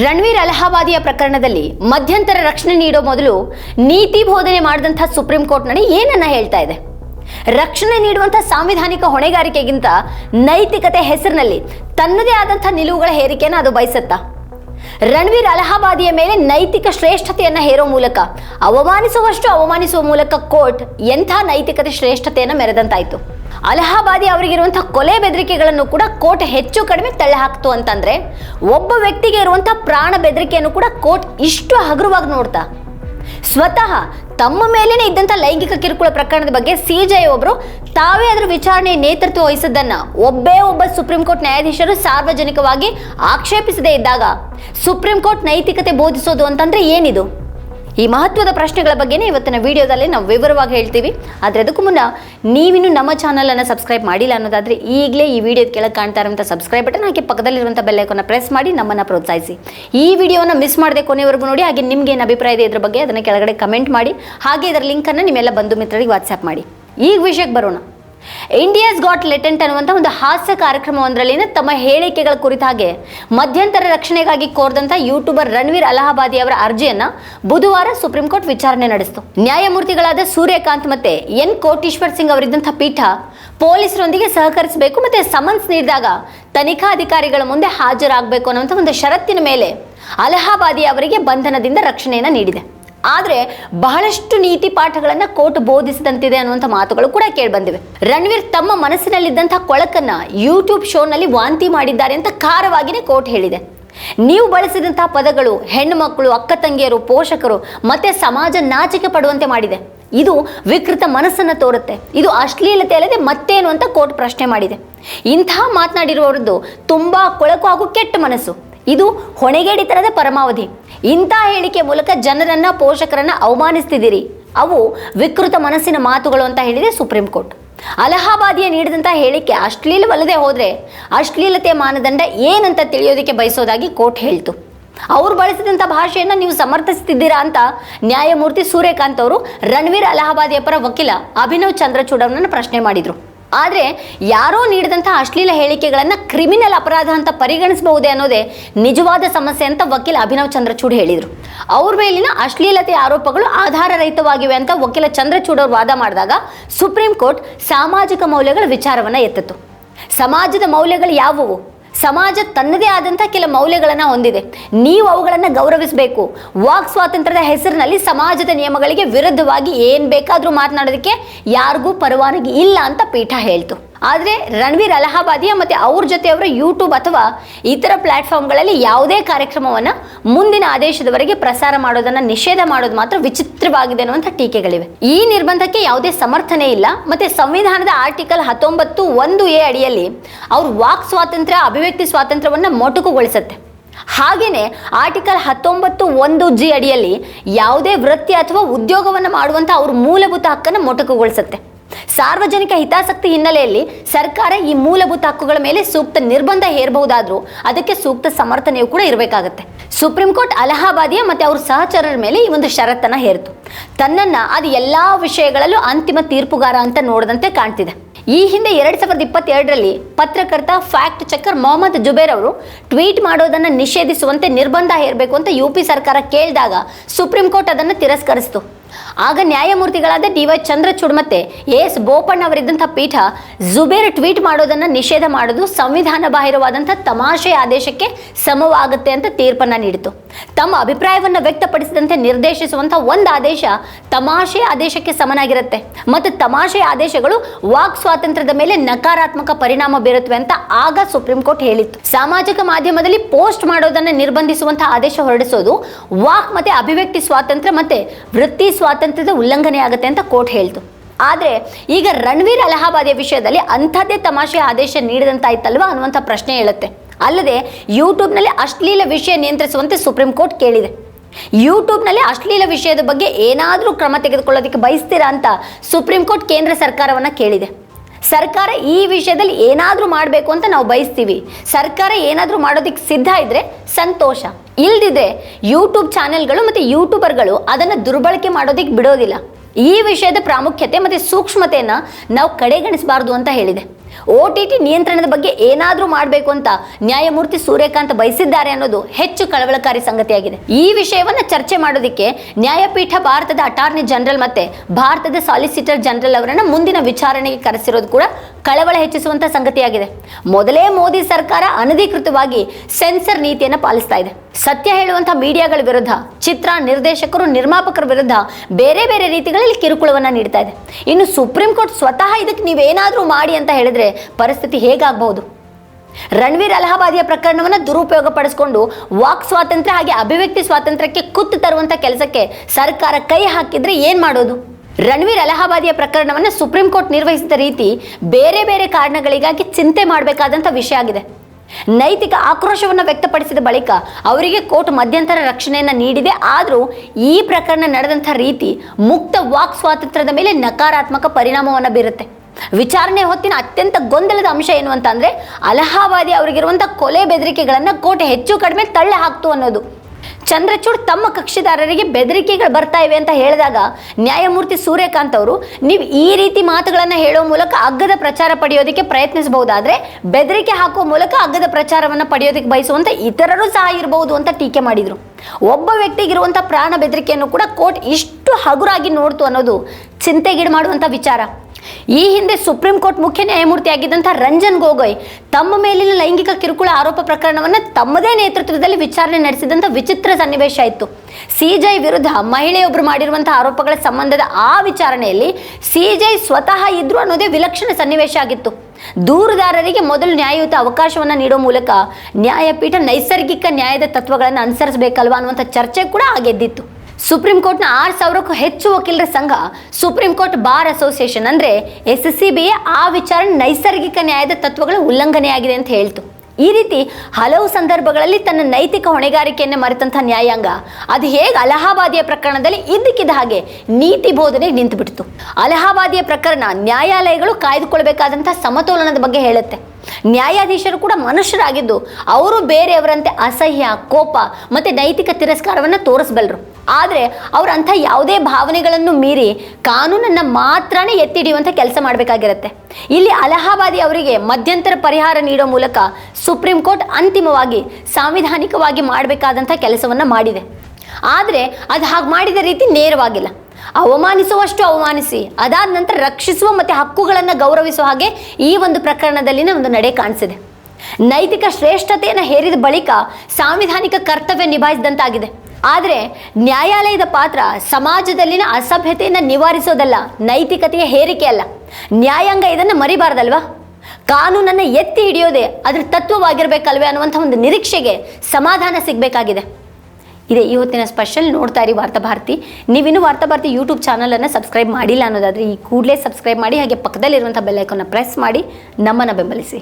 ರಣವೀರ್ ಅಲಹಾಬಾದಿಯ ಪ್ರಕರಣದಲ್ಲಿ ಮಧ್ಯಂತರ ರಕ್ಷಣೆ ನೀಡೋ ಮೊದಲು ನೀತಿ ಬೋಧನೆ ಮಾಡಿದಂಥ ಸುಪ್ರೀಂ ಕೋರ್ಟ್ ಏನನ್ನ ಹೇಳ್ತಾ ಇದೆ? ರಕ್ಷಣೆ ನೀಡುವಂಥ ಸಾಂವಿಧಾನಿಕ ಹೊಣೆಗಾರಿಕೆಗಿಂತ ನೈತಿಕತೆ ಹೆಸರಿನಲ್ಲಿ ತನ್ನದೇ ಆದಂಥ ನಿಲುವುಗಳ ಹೇರಿಕೆಯನ್ನು ಅದು ಬಯಸುತ್ತಾ? ರಣವೀರ್ ಅಲಹಾಬಾದಿಯ ಮೇಲೆ ನೈತಿಕ ಶ್ರೇಷ್ಠತೆಯನ್ನು ಹೇರೋ ಮೂಲಕ, ಅವಮಾನಿಸುವಷ್ಟು ಅವಮಾನಿಸುವ ಮೂಲಕ ಕೋರ್ಟ್ ಎಂಥ ನೈತಿಕತೆ ಶ್ರೇಷ್ಠತೆಯನ್ನು ಮೆರೆದಂತಾಯ್ತು? ಅಲಹಾಬಾದಿ ಅವರಿಗಿರುವಂತಹ ಕೊಲೆ ಬೆದರಿಕೆಗಳನ್ನು ಕೂಡ ಕೋರ್ಟ್ ಹೆಚ್ಚು ಕಡಿಮೆ ತಳ್ಳಿ ಹಾಕ್ತು ಅಂತಂದ್ರೆ ಒಬ್ಬ ವ್ಯಕ್ತಿಗೆ ಇರುವಂತಹ ಪ್ರಾಣ ಬೆದರಿಕೆಯನ್ನು ಕೂಡ ಕೋರ್ಟ್ ಇಷ್ಟು ಹಗುರವಾಗಿ ನೋಡ್ತಾ. ಸ್ವತಃ ತಮ್ಮ ಮೇಲೇನೆ ಇದ್ದಂಥ ಲೈಂಗಿಕ ಕಿರುಕುಳ ಪ್ರಕರಣದ ಬಗ್ಗೆ ಸಿಜೆ ಒಬ್ಬರು ತಾವೇ ಅದರ ವಿಚಾರಣೆ ನೇತೃತ್ವ ವಹಿಸಿದ್ದನ್ನ ಒಬ್ಬೇ ಒಬ್ಬ ಸುಪ್ರೀಂ ಕೋರ್ಟ್ ನ್ಯಾಯಾಧೀಶರು ಸಾರ್ವಜನಿಕವಾಗಿ ಆಕ್ಷೇಪಿಸದೇ ಇದ್ದಾಗ ಸುಪ್ರೀಂ ಕೋರ್ಟ್ ನೈತಿಕತೆ ಬೋಧಿಸೋದು ಅಂತಂದ್ರೆ ಏನಿದು? ಈ ಮಹತ್ವದ ಪ್ರಶ್ನೆಗಳ ಬಗ್ಗೆನೇ ಇವತ್ತಿನ ವಿಡಿಯೋದಲ್ಲಿ ನಾವು ವಿವರವಾಗಿ ಹೇಳ್ತೀವಿ. ಆದರೆ ಅದಕ್ಕೂ ಮುನ್ನ ನೀವಿನ್ನು ನಮ್ಮ ಚಾನಲನ್ನು ಸಬ್ಸ್ಕ್ರೈಬ್ ಮಾಡಿಲ್ಲ ಅನ್ನೋದಾದರೆ ಈಗಲೇ ಈ ವಿಡಿಯೋದ ಕೆಳಗೆ ಕಾಣ್ತಾ ಇರುವಂಥ ಸಬ್ಸ್ಕ್ರೈಬ್ ಬಟನ್ ಹಾಕಿ ಪಕ್ಕದಲ್ಲಿರುವಂಥ ಬೆಲ್ಲೈಕನ್ನ ಪ್ರೆಸ್ ಮಾಡಿ ನಮ್ಮನ್ನು ಪ್ರೋತ್ಸಾಹಿಸಿ. ಈ ವಿಡಿಯೋನ ಮಿಸ್ ಮಾಡದೆ ಕೊನೆವರೆಗೂ ನೋಡಿ, ಹಾಗೆ ನಿಮ್ಗೆ ಏನು ಅಭಿಪ್ರಾಯ ಇದೆ ಇದ್ರ ಬಗ್ಗೆ ಅದನ್ನು ಕೆಳಗಡೆ ಕಮೆಂಟ್ ಮಾಡಿ, ಹಾಗೆ ಇದರ ಲಿಂಕನ್ನು ನಿಮ್ಮೆಲ್ಲ ಬಂಧು ಮಿತ್ರರಿಗೆ ವಾಟ್ಸ್ಆ್ಯಪ್ ಮಾಡಿ. ಈಗ ವಿಷಯಕ್ಕೆ ಬರೋಣ. ಇಂಡಿಯಾಸ್ ಗಾಟ್ ಲೆಟೆಂಟ್ ಅನ್ನುವಂಥ ಒಂದು ಹಾಸ್ಯ ಕಾರ್ಯಕ್ರಮವೊಂದರಲ್ಲಿ ತಮ್ಮ ಹೇಳಿಕೆಗಳ ಕುರಿತ ಹಾಗೆ ಮಧ್ಯಂತರ ರಕ್ಷಣೆಗಾಗಿ ಕೋರಿದಂಥ ಯೂಟ್ಯೂಬರ್ ರಣವೀರ್ ಅಲಹಾಬಾದಿ ಅವರ ಅರ್ಜಿಯನ್ನು ಬುಧವಾರ ಸುಪ್ರೀಂ ಕೋರ್ಟ್ ವಿಚಾರಣೆ ನಡೆಸಿತು. ನ್ಯಾಯಮೂರ್ತಿಗಳಾದ ಸೂರ್ಯಕಾಂತ್ ಮತ್ತು ಎನ್ ಕೋಟೀಶ್ವರ್ ಸಿಂಗ್ ಅವರಿದ್ದಂಥ ಪೀಠ ಪೊಲೀಸರೊಂದಿಗೆ ಸಹಕರಿಸಬೇಕು ಮತ್ತು ಸಮನ್ಸ್ ನೀಡಿದಾಗ ತನಿಖಾ ಅಧಿಕಾರಿಗಳ ಮುಂದೆ ಹಾಜರಾಗಬೇಕು ಅನ್ನುವಂಥ ಒಂದು ಷರತ್ತಿನ ಮೇಲೆ ಅಲಹಾಬಾದಿ ಅವರಿಗೆ ಬಂಧನದಿಂದ ರಕ್ಷಣೆಯನ್ನು ನೀಡಿದೆ. ಆದರೆ ಬಹಳಷ್ಟು ನೀತಿ ಪಾಠಗಳನ್ನು ಕೋರ್ಟ್ ಬೋಧಿಸಿದಂತಿದೆ ಅನ್ನುವಂಥ ಮಾತುಗಳು ಕೂಡ ಕೇಳಿಬಂದಿವೆ. ರಣವೀರ್ ತಮ್ಮ ಮನಸ್ಸಿನಲ್ಲಿದ್ದಂಥ ಕೊಳಕನ್ನು ಯೂಟ್ಯೂಬ್ ಶೋನಲ್ಲಿ ವಾಂತಿ ಮಾಡಿದ್ದಾರೆ ಅಂತ ಖಾರವಾಗಿಯೇ ಕೋರ್ಟ್ ಹೇಳಿದೆ. ನೀವು ಬಳಸಿದಂಥ ಪದಗಳು ಹೆಣ್ಣುಮಕ್ಕಳು, ಅಕ್ಕ ತಂಗಿಯರು, ಪೋಷಕರು, ಮತ್ತೆ ಸಮಾಜ ನಾಚಿಕೆ ಪಡುವಂತೆ ಮಾಡಿದೆ. ಇದು ವಿಕೃತ ಮನಸ್ಸನ್ನು ತೋರುತ್ತೆ. ಇದು ಅಶ್ಲೀಲತೆ ಅಲ್ಲದೆ ಮತ್ತೇನು ಅಂತ ಕೋರ್ಟ್ ಪ್ರಶ್ನೆ ಮಾಡಿದೆ. ಇಂಥ ಮಾತನಾಡಿರುವವರದ್ದು ತುಂಬ ಕೊಳಕು ಹಾಗೂ ಕೆಟ್ಟ ಮನಸ್ಸು. ಇದು ಹೊಣೆಗೇಡಿತನದ ಪರಮಾವಧಿ. ಇಂಥ ಹೇಳಿಕೆ ಮೂಲಕ ಜನರನ್ನ, ಪೋಷಕರನ್ನ ಅವಮಾನಿಸ್ತಿದ್ದೀರಿ. ಅವು ವಿಕೃತ ಮನಸ್ಸಿನ ಮಾತುಗಳು ಅಂತ ಹೇಳಿದೆ ಸುಪ್ರೀಂ ಕೋರ್ಟ್. ಅಲಹಾಬಾದಿಯ ನೀಡಿದಂಥ ಹೇಳಿಕೆ ಅಶ್ಲೀಲವಲ್ಲದೆ ಹೋದರೆ ಅಶ್ಲೀಲತೆ ಮಾನದಂಡ ಏನಂತ ತಿಳಿಯೋದಕ್ಕೆ ಬಯಸೋದಾಗಿ ಕೋರ್ಟ್ ಹೇಳ್ತು. ಅವ್ರು ಬಳಸಿದಂಥ ಭಾಷೆಯನ್ನು ನೀವು ಸಮರ್ಥಿಸ್ತಿದ್ದೀರಾ ಅಂತ ನ್ಯಾಯಮೂರ್ತಿ ಸೂರ್ಯಕಾಂತ್ ಅವರು ರಣವೀರ್ ಅಲಹಾಬಾದಿಯ ಪರ ವಕೀಲ ಅಭಿನವ್ ಚಂದ್ರಚೂಡ್ ಪ್ರಶ್ನೆ ಮಾಡಿದ್ರು. ಆದರೆ ಯಾರೋ ನೀಡಿದಂಥ ಅಶ್ಲೀಲ ಹೇಳಿಕೆಗಳನ್ನು ಕ್ರಿಮಿನಲ್ ಅಪರಾಧ ಅಂತ ಪರಿಗಣಿಸಬಹುದೇ ಅನ್ನೋದೇ ನಿಜವಾದ ಸಮಸ್ಯೆ ಅಂತ ವಕೀಲ ಅಭಿನವ್ ಚಂದ್ರಚೂಡ್ ಹೇಳಿದರು. ಅವ್ರ ಮೇಲಿನ ಅಶ್ಲೀಲತೆ ಆರೋಪಗಳು ಆಧಾರರಹಿತವಾಗಿವೆ ಅಂತ ವಕೀಲ ಚಂದ್ರಚೂಡ್ ಅವರು ವಾದ ಮಾಡಿದಾಗ ಸುಪ್ರೀಂ ಕೋರ್ಟ್ ಸಾಮಾಜಿಕ ಮೌಲ್ಯಗಳ ವಿಚಾರವನ್ನು ಎತ್ತಿತು ಸಮಾಜದ ಮೌಲ್ಯಗಳು ಯಾವುವು? ಸಮಾಜ ತನ್ನದೇ ಆದಂಥ ಕೆಲ ಮೌಲ್ಯಗಳನ್ನು ಹೊಂದಿದೆ. ನೀವು ಅವುಗಳನ್ನು ಗೌರವಿಸಬೇಕು. ವಾಕ್ ಸ್ವಾತಂತ್ರ್ಯದ ಹೆಸರಿನಲ್ಲಿ ಸಮಾಜದ ನಿಯಮಗಳಿಗೆ ವಿರುದ್ಧವಾಗಿ ಏನು ಬೇಕಾದರೂ ಮಾತನಾಡೋದಕ್ಕೆ ಯಾರಿಗೂ ಪರವಾನಗಿ ಇಲ್ಲ ಅಂತ ಪೀಠ ಹೇಳ್ತು. ಆದರೆ ರಣವೀರ್ ಅಲಹಾಬಾದಿಯ ಮತ್ತು ಅವ್ರ ಜೊತೆ ಅವರ ಯೂಟ್ಯೂಬ್ ಅಥವಾ ಇತರ ಪ್ಲಾಟ್ಫಾರ್ಮ್ಗಳಲ್ಲಿ ಯಾವುದೇ ಕಾರ್ಯಕ್ರಮವನ್ನು ಮುಂದಿನ ಆದೇಶದವರೆಗೆ ಪ್ರಸಾರ ಮಾಡೋದನ್ನು ನಿಷೇಧ ಮಾಡೋದು ಮಾತ್ರ ವಿಚಿತ್ರವಾಗಿದೆ ಅನ್ನುವಂಥ ಟೀಕೆಗಳಿವೆ. ಈ ನಿರ್ಬಂಧಕ್ಕೆ ಯಾವುದೇ ಸಮರ್ಥನೆ ಇಲ್ಲ. ಮತ್ತು ಸಂವಿಧಾನದ ಆರ್ಟಿಕಲ್ ಹತ್ತೊಂಬತ್ತು ಒಂದು ಎ ಅಡಿಯಲ್ಲಿ ಅವ್ರ ವಾಕ್ ಸ್ವಾತಂತ್ರ್ಯ, ಅಭಿವ್ಯಕ್ತಿ ಸ್ವಾತಂತ್ರ್ಯವನ್ನು ಮೊಟಕುಗೊಳಿಸುತ್ತೆ. ಹಾಗೆಯೇ ಆರ್ಟಿಕಲ್ ಹತ್ತೊಂಬತ್ತು ಒಂದು ಜಿ ಅಡಿಯಲ್ಲಿ ಯಾವುದೇ ವೃತ್ತಿ ಅಥವಾ ಉದ್ಯೋಗವನ್ನು ಮಾಡುವಂಥ ಅವ್ರ ಮೂಲಭೂತ ಹಕ್ಕನ್ನು ಮೊಟಕುಗೊಳಿಸುತ್ತೆ. ಸಾರ್ವಜನಿಕ ಹಿತಾಸಕ್ತಿ ಹಿನ್ನೆಲೆಯಲ್ಲಿ ಸರ್ಕಾರ ಈ ಮೂಲಭೂತ ಹಕ್ಕುಗಳ ಮೇಲೆ ಸೂಕ್ತ ನಿರ್ಬಂಧ ಹೇರಬಹುದಾದ್ರೂ ಅದಕ್ಕೆ ಸೂಕ್ತ ಸಮರ್ಥನೆಯೂ ಕೂಡ ಇರಬೇಕಾಗತ್ತೆ. ಸುಪ್ರೀಂ ಕೋರ್ಟ್ ಅಲಹಾಬಾದಿಯ ಮತ್ತೆ ಅವ್ರ ಸಹಚರರ ಮೇಲೆ ಈ ಒಂದು ಷರತ್ತನ್ನು ಹೇರಿತು. ತನ್ನನ್ನ ಅದು ಎಲ್ಲಾ ವಿಷಯಗಳಲ್ಲೂ ಅಂತಿಮ ತೀರ್ಪುಗಾರ ಅಂತ ನೋಡದಂತೆ ಕಾಣ್ತಿದೆ. ಈ ಹಿಂದೆ ಎರಡ್ ಸಾವಿರದ ಇಪ್ಪತ್ತೆರಡರಲ್ಲಿ ಪತ್ರಕರ್ತ ಫ್ಯಾಕ್ಟ್ ಚೆಕರ್ ಮೊಹಮ್ಮದ್ ಜುಬೇರ್ ಅವರು ಟ್ವೀಟ್ ಮಾಡೋದನ್ನ ನಿಷೇಧಿಸುವಂತೆ ನಿರ್ಬಂಧ ಹೇರಬೇಕು ಅಂತ ಯು ಪಿ ಸರ್ಕಾರ ಕೇಳಿದಾಗ ಸುಪ್ರೀಂ ಕೋರ್ಟ್ ಅದನ್ನು ತಿರಸ್ಕರಿಸಿತು. ಆಗ ನ್ಯಾಯಮೂರ್ತಿಗಳಾದ ಡಿ ವೈ ಚಂದ್ರಚೂಡ್ ಮತ್ತೆ ಎಸ್ ಬೋಪಣ್ಣ ಅವರಿದ್ದಂಥ ಪೀಠ ಜುಬೇರ್ ಟ್ವೀಟ್ ಮಾಡೋದನ್ನ ನಿಷೇಧ ಮಾಡೋದು ಸಂವಿಧಾನ ಬಾಹಿರವಾದಂಥ ತಮಾಷೆ ಆದೇಶಕ್ಕೆ ಸಮವಾಗುತ್ತೆ ಅಂತ ತೀರ್ಪನ್ನ ನೀಡಿತು. ತಮ್ಮ ಅಭಿಪ್ರಾಯವನ್ನ ವ್ಯಕ್ತಪಡಿಸಿದಂತೆ ನಿರ್ದೇಶಿಸುವಂಥ ಒಂದು ಆದೇಶ ತಮಾಷೆ ಆದೇಶಕ್ಕೆ ಸಮನಾಗಿರುತ್ತೆ. ಮತ್ತು ತಮಾಷೆ ಆದೇಶಗಳು ವಾಕ್ ಸ್ವಾತಂತ್ರ್ಯದ ಮೇಲೆ ನಕಾರಾತ್ಮಕ ಪರಿಣಾಮ ಬೀರುತ್ತವೆ ಅಂತ ಆಗ ಸುಪ್ರೀಂ ಕೋರ್ಟ್ ಹೇಳಿತ್ತು. ಸಾಮಾಜಿಕ ಮಾಧ್ಯಮದಲ್ಲಿ ಪೋಸ್ಟ್ ಮಾಡೋದನ್ನ ನಿರ್ಬಂಧಿಸುವಂತಹ ಆದೇಶ ಹೊರಡಿಸೋದು ವಾಕ್ ಮತ್ತೆ ಅಭಿವ್ಯಕ್ತಿ ಸ್ವಾತಂತ್ರ್ಯ ಮತ್ತೆ ವೃತ್ತಿ ಸ್ವಾತಂತ್ರ್ಯದ ಉಲ್ಲಂಘನೆ ಆಗುತ್ತೆ ಅಂತ ಕೋರ್ಟ್ ಹೇಳ್ತು. ಆದರೆ ಈಗ ರಣವೀರ್ ಅಲಹಾಬಾದಿಯ ವಿಷಯದಲ್ಲಿ ಅಂಥದ್ದೇ ತಮಾಷೆ ಆದೇಶ ನೀಡಿದಂತಾಯ್ತಲ್ವಾ ಅನ್ನುವಂಥ ಪ್ರಶ್ನೆ ಹೇಳುತ್ತೆ ಅಲ್ಲದೆ ಯೂಟ್ಯೂಬ್ನಲ್ಲಿ ಅಶ್ಲೀಲ ವಿಷಯ ನಿಯಂತ್ರಿಸುವಂತೆ ಸುಪ್ರೀಂ ಕೋರ್ಟ್ ಕೇಳಿದೆ. ಯೂಟ್ಯೂಬ್ನಲ್ಲಿ ಅಶ್ಲೀಲ ವಿಷಯದ ಬಗ್ಗೆ ಏನಾದರೂ ಕ್ರಮ ತೆಗೆದುಕೊಳ್ಳೋದಕ್ಕೆ ಬಯಸ್ತೀರಾ ಅಂತ ಸುಪ್ರೀಂ ಕೋರ್ಟ್ ಕೇಂದ್ರ ಸರ್ಕಾರವನ್ನು ಕೇಳಿದೆ. ಸರ್ಕಾರ ಈ ವಿಷಯದಲ್ಲಿ ಏನಾದರೂ ಮಾಡಬೇಕು ಅಂತ ನಾವು ಬಯಸ್ತೀವಿ. ಸರ್ಕಾರ ಏನಾದರೂ ಮಾಡೋದಕ್ಕೆ ಸಿದ್ಧ ಇದ್ದರೆ ಸಂತೋಷ. ಇಲ್ದಿದ್ರೆ ಯೂಟ್ಯೂಬ್ ಚಾನೆಲ್ಗಳು ಮತ್ತು ಯೂಟ್ಯೂಬರ್ಗಳು ಅದನ್ನು ದುರ್ಬಳಕೆ ಮಾಡೋದಕ್ಕೆ ಬಿಡೋದಿಲ್ಲ. ಈ ವಿಷಯದ ಪ್ರಾಮುಖ್ಯತೆ ಮತ್ತು ಸೂಕ್ಷ್ಮತೆಯನ್ನು ನಾವು ಕಡೆಗಣಿಸಬಾರ್ದು ಅಂತ ಹೇಳಿದೆ. ಒ ಟಿ ಟಿ ನಿಯಂತ್ರಣದ ಬಗ್ಗೆ ಏನಾದರೂ ಮಾಡಬೇಕು ಅಂತ ನ್ಯಾಯಮೂರ್ತಿ ಸೂರ್ಯಕಾಂತ್ ಬಯಸಿದ್ದಾರೆ ಅನ್ನೋದು ಹೆಚ್ಚು ಕಳವಳಕಾರಿ ಸಂಗತಿಯಾಗಿದೆ. ಈ ವಿಷಯವನ್ನ ಚರ್ಚೆ ಮಾಡೋದಕ್ಕೆ ನ್ಯಾಯಪೀಠ ಭಾರತದ ಅಟಾರ್ನಿ ಜನರಲ್ ಮತ್ತೆ ಭಾರತದ ಸಾಲಿಸಿಟರ್ ಜನರಲ್ ಅವರನ್ನು ಮುಂದಿನ ವಿಚಾರಣೆಗೆ ಕರೆಸಿರೋದು ಕೂಡ ಕಳವಳ ಹೆಚ್ಚಿಸುವಂತ ಸಂಗತಿಯಾಗಿದೆ. ಮೊದಲೇ ಮೋದಿ ಸರ್ಕಾರ ಅನಧಿಕೃತವಾಗಿ ಸೆನ್ಸರ್ ನೀತಿಯನ್ನು ಪಾಲಿಸ್ತಾ ಇದೆ. ಸತ್ಯ ಹೇಳುವಂಥ ಮೀಡಿಯಾಗಳ ವಿರುದ್ಧ, ಚಿತ್ರ ನಿರ್ದೇಶಕರು, ನಿರ್ಮಾಪಕರ ವಿರುದ್ಧ ಬೇರೆ ಬೇರೆ ರೀತಿಗಳಲ್ಲಿ ಕಿರುಕುಳವನ್ನು ನೀಡ್ತಾ ಇದೆ. ಇನ್ನು ಸುಪ್ರೀಂ ಕೋರ್ಟ್ ಸ್ವತಃ ಇದಕ್ಕೆ ನೀವೇನಾದರೂ ಮಾಡಿ ಅಂತ ಹೇಳಿದ್ರೆ ಪರಿಸ್ಥಿತಿ ಹೇಗಾಗಬಹುದು? ರಣವೀರ್ ಅಲಹಾಬಾದಿಯ ಪ್ರಕರಣವನ್ನು ದುರುಪಯೋಗ ಪಡಿಸಿಕೊಂಡು ವಾಕ್ ಸ್ವಾತಂತ್ರ್ಯ ಹಾಗೆ ಅಭಿವ್ಯಕ್ತಿ ಸ್ವಾತಂತ್ರ್ಯಕ್ಕೆ ಕುತ್ತು ತರುವಂತ ಕೆಲಸಕ್ಕೆ ಸರ್ಕಾರ ಕೈ ಹಾಕಿದ್ರೆ ಏನು ಮಾಡೋದು? ರಣವೀರ್ ಅಲಹಾಬಾದಿಯ ಪ್ರಕರಣವನ್ನು ಸುಪ್ರೀಂ ಕೋರ್ಟ್ ನಿರ್ವಹಿಸಿದ ರೀತಿ ಬೇರೆ ಬೇರೆ ಕಾರಣಗಳಿಗಾಗಿ ಚಿಂತೆ ಮಾಡಬೇಕಾದಂಥ ವಿಷಯ ಆಗಿದೆ. ನೈತಿಕ ಆಕ್ರೋಶವನ್ನು ವ್ಯಕ್ತಪಡಿಸಿದ ಬಳಿಕ ಅವರಿಗೆ ಕೋರ್ಟ್ ಮಧ್ಯಂತರ ರಕ್ಷಣೆಯನ್ನು ನೀಡಿದೆ. ಆದರೂ ಈ ಪ್ರಕರಣ ನಡೆದಂಥ ರೀತಿ ಮುಕ್ತ ವಾಕ್ ಸ್ವಾತಂತ್ರ್ಯದ ಮೇಲೆ ನಕಾರಾತ್ಮಕ ಪರಿಣಾಮವನ್ನು ಬೀರುತ್ತೆ. ವಿಚಾರಣೆ ಹೊತ್ತಿನ ಅತ್ಯಂತ ಗೊಂದಲದ ಅಂಶ ಏನು ಅಂತಂದ್ರೆ ಅಲಹಾಬಾದಿ ಅವರಿಗಿರುವಂಥ ಕೊಲೆ ಬೆದರಿಕೆಗಳನ್ನು ಕೋರ್ಟ್ ಹೆಚ್ಚು ಕಡಿಮೆ ತಳ್ಳ ಹಾಕ್ತು ಅನ್ನೋದು. ಚಂದ್ರಚೂಡ್ ತಮ್ಮ ಕಕ್ಷಿದಾರರಿಗೆ ಬೆದರಿಕೆಗಳು ಬರ್ತಾ ಇವೆ ಅಂತ ಹೇಳಿದಾಗ ನ್ಯಾಯಮೂರ್ತಿ ಸೂರ್ಯಕಾಂತ್ ಅವರು, ನೀವು ಈ ರೀತಿ ಮಾತುಗಳನ್ನು ಹೇಳೋ ಮೂಲಕ ಅಗ್ಗದ ಪ್ರಚಾರ ಪಡೆಯೋದಕ್ಕೆ ಪ್ರಯತ್ನಿಸಬಹುದಾದ್ರೆ ಬೆದರಿಕೆ ಹಾಕುವ ಮೂಲಕ ಅಗ್ಗದ ಪ್ರಚಾರವನ್ನು ಪಡೆಯೋದಕ್ಕೆ ಬಯಸುವಂತ ಇತರರು ಸಹ ಇರಬಹುದು ಅಂತ ಟೀಕೆ ಮಾಡಿದ್ರು. ಒಬ್ಬ ವ್ಯಕ್ತಿಗಿರುವಂಥ ಪ್ರಾಣ ಬೆದರಿಕೆಯನ್ನು ಕೂಡ ಕೋರ್ಟ್ ಇಷ್ಟು ಹಗುರಾಗಿ ನೋಡ್ತು ಅನ್ನೋದು ಚಿಂತೆಗೀಡು ಮಾಡುವಂಥ ವಿಚಾರ. ಈ ಹಿಂದೆ ಸುಪ್ರೀಂ ಕೋರ್ಟ್ ಮುಖ್ಯ ನ್ಯಾಯಮೂರ್ತಿಯಾಗಿದ್ದಂಥ ರಂಜನ್ ಗೊಗೊಯ್ ತಮ್ಮ ಮೇಲಿನ ಲೈಂಗಿಕ ಕಿರುಕುಳ ಆರೋಪ ಪ್ರಕರಣವನ್ನು ತಮ್ಮದೇ ನೇತೃತ್ವದಲ್ಲಿ ವಿಚಾರಣೆ ನಡೆಸಿದಂಥ ವಿಚಿತ್ರ ಸನ್ನಿವೇಶ ಇತ್ತು. ಸಿಜೈ ವಿರುದ್ಧ ಮಹಿಳೆಯೊಬ್ಬರು ಮಾಡಿರುವಂತಹ ಆರೋಪಗಳ ಸಂಬಂಧದ ಆ ವಿಚಾರಣೆಯಲ್ಲಿ ಸಿಜೈ ಸ್ವತಃ ಇದ್ರು ಅನ್ನೋದೇ ವಿಲಕ್ಷಣ ಸನ್ನಿವೇಶ ಆಗಿತ್ತು. ದೂರುದಾರರಿಗೆ ಮೊದಲು ನ್ಯಾಯಯುತ ಅವಕಾಶವನ್ನು ನೀಡೋ ಮೂಲಕ ನ್ಯಾಯಪೀಠ ನೈಸರ್ಗಿಕ ನ್ಯಾಯದ ತತ್ವಗಳನ್ನು ಅನುಸರಿಸಬೇಕಲ್ವಾ ಅನ್ನುವಂಥ ಚರ್ಚೆ ಕೂಡ ಆಗೆದ್ದಿತ್ತು. ಸುಪ್ರೀಂ ಕೋರ್ಟ್ನ ಆರು ಸಾವಿರಕ್ಕೂ ಹೆಚ್ಚು ವಕೀಲರ ಸಂಘ, ಸುಪ್ರೀಂ ಕೋರ್ಟ್ ಬಾರ್ ಅಸೋಸಿಯೇಷನ್ ಅಂದ್ರೆ ಎಸ್ ಎಸ್ ಸಿ ಬಿ ಆ ವಿಚಾರ ನೈಸರ್ಗಿಕ ನ್ಯಾಯದ ತತ್ವಗಳ ಉಲ್ಲಂಘನೆಯಾಗಿದೆ ಅಂತ ಹೇಳ್ತು. ಈ ರೀತಿ ಹಲವು ಸಂದರ್ಭಗಳಲ್ಲಿ ತನ್ನ ನೈತಿಕ ಹೊಣೆಗಾರಿಕೆಯನ್ನು ಮರೆತಂತಹ ನ್ಯಾಯಾಂಗ, ಅದು ಹೇಗೆ ಅಲಹಾಬಾದಿಯ ಪ್ರಕರಣದಲ್ಲಿ ಇದ್ದಕ್ಕಿದ್ದ ಹಾಗೆ ನೀತಿ ಬೋಧನೆ ನಿಂತುಬಿಡ್ತು. ಅಲಹಾಬಾದಿಯ ಪ್ರಕರಣ ನ್ಯಾಯಾಲಯಗಳು ಕಾಯ್ದುಕೊಳ್ಬೇಕಾದಂತಹ ಸಮತೋಲನದ ಬಗ್ಗೆ ಹೇಳುತ್ತೆ. ನ್ಯಾಯಾಧೀಶರು ಕೂಡ ಮನುಷ್ಯರಾಗಿದ್ದು, ಅವರು ಬೇರೆಯವರಂತೆ ಅಸಹ್ಯ, ಕೋಪ ಮತ್ತೆ ನೈತಿಕ ತಿರಸ್ಕಾರವನ್ನು ತೋರಿಸಬಲ್ಲರು ಆದರೆ ಅವರಂಥ ಯಾವುದೇ ಭಾವನೆಗಳನ್ನು ಮೀರಿ ಕಾನೂನನ್ನು ಮಾತ್ರನೇ ಎತ್ತಿ ಹಿಡಿಯುವಂಥ ಕೆಲಸ ಮಾಡಬೇಕಾಗಿರುತ್ತೆ. ಇಲ್ಲಿ ಅಲಹಾಬಾದಿ ಅವರಿಗೆ ಮಧ್ಯಂತರ ಪರಿಹಾರ ನೀಡೋ ಮೂಲಕ ಸುಪ್ರೀಂ ಕೋರ್ಟ್ ಅಂತಿಮವಾಗಿ ಸಾಂವಿಧಾನಿಕವಾಗಿ ಮಾಡಬೇಕಾದಂಥ ಕೆಲಸವನ್ನು ಮಾಡಿದೆ. ಆದರೆ ಅದು ಹಾಗೆ ಮಾಡಿದ ರೀತಿ ನೇರವಾಗಿಲ್ಲ. ಅವಮಾನಿಸುವಷ್ಟು ಅವಮಾನಿಸಿ, ಅದಾದ ನಂತರ ರಕ್ಷಿಸುವ ಮತ್ತು ಹಕ್ಕುಗಳನ್ನು ಗೌರವಿಸುವ ಹಾಗೆ ಈ ಒಂದು ಪ್ರಕರಣದಲ್ಲಿನ ಒಂದು ನಡೆ ಕಾಣಿಸಿದೆ. ನೈತಿಕ ಶ್ರೇಷ್ಠತೆಯನ್ನು ಹೇರಿದ ಬಳಿಕ ಸಾಂವಿಧಾನಿಕ ಕರ್ತವ್ಯ ನಿಭಾಯಿಸಿದಂತಾಗಿದೆ. ಆದರೆ ನ್ಯಾಯಾಲಯದ ಪಾತ್ರ ಸಮಾಜದಲ್ಲಿನ ಅಸಭ್ಯತೆಯನ್ನು ನಿವಾರಿಸೋದಲ್ಲ, ನೈತಿಕತೆಯ ಹೇರಿಕೆ ಅಲ್ಲ. ನ್ಯಾಯಾಂಗ ಇದನ್ನು ಮರಿಬಾರ್ದಲ್ವಾ? ಕಾನೂನನ್ನು ಎತ್ತಿ ಹಿಡಿಯೋದೇ ಅದ್ರ ತತ್ವವಾಗಿರಬೇಕಲ್ವೇ ಅನ್ನುವಂಥ ಒಂದು ನಿರೀಕ್ಷೆಗೆ ಸಮಾಧಾನ ಸಿಗಬೇಕಾಗಿದೆ. ಇದೆ ಈ ಹೊತ್ತಿನ ಸ್ಪೆಷಲ್ ನೋಡ್ತಾ ಇರಿ ವಾರ್ತಾ ಭಾರತಿ. ನೀವಿನ್ನೂ ವಾರ್ತಾ ಭಾರತಿ ಯೂಟ್ಯೂಬ್ ಚಾನಲನ್ನು ಸಬ್ಸ್ಕ್ರೈಬ್ ಮಾಡಿಲ್ಲ ಅನ್ನೋದಾದರೆ ಈ ಕೂಡಲೇ ಸಬ್ಸ್ಕ್ರೈಬ್ ಮಾಡಿ, ಹಾಗೆ ಪಕ್ಕದಲ್ಲಿರುವಂಥ ಬೆಲ್ಲೈಕನ್ನ ಪ್ರೆಸ್ ಮಾಡಿ, ನಮ್ಮನ್ನು ಬೆಂಬಲಿಸಿ.